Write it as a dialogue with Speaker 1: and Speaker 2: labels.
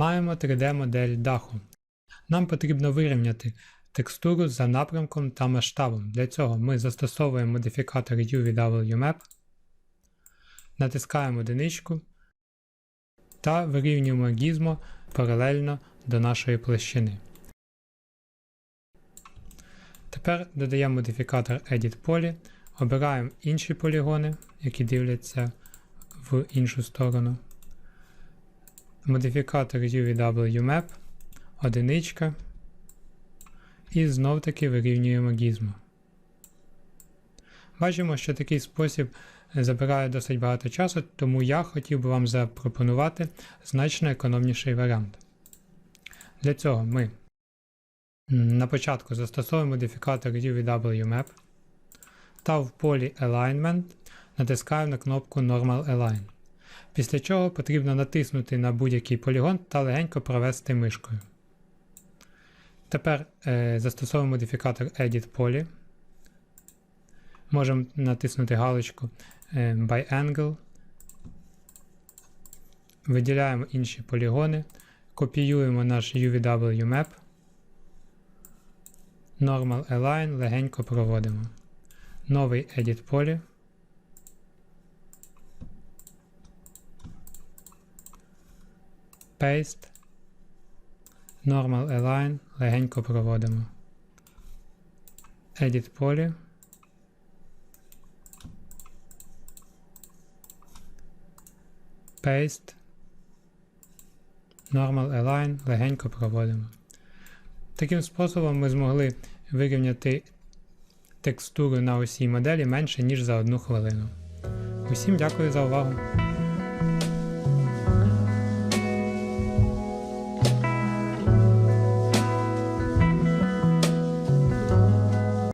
Speaker 1: Маємо 3D-модель даху. Нам потрібно вирівняти текстуру за напрямком та масштабом. Для цього ми застосовуємо модифікатор UVWMap, натискаємо одиничку та вирівнюємо гізмо паралельно до нашої площини. Тепер додаємо модифікатор Edit Poly, обираємо інші полігони, які дивляться в іншу сторону. Модифікатор UVWMap, одиничка. І знов таки вирівнюємо гізмо. Бачимо, що такий спосіб забирає досить багато часу, тому я хотів би вам запропонувати значно економніший варіант. Для цього ми на початку застосовуємо модифікатор UVWMap та в полі Alignment натискаємо на кнопку Normal Align. Після чого потрібно натиснути на будь-який полігон та легенько провести мишкою. Тепер е, застосовуємо модифікатор Edit Poly. Можемо натиснути галочку е, By Angle. Виділяємо інші полігони, копіюємо наш UVW-map, Normal Align, легенько проводимо. Новий Edit Poly. Paste. Normal Align, легенько проводимо. Edit Poly. Paste. Normal Align, легенько проводимо. Таким способом ми змогли вирівняти текстуру на усій моделі менше, ніж за одну хвилину. Усім дякую за увагу!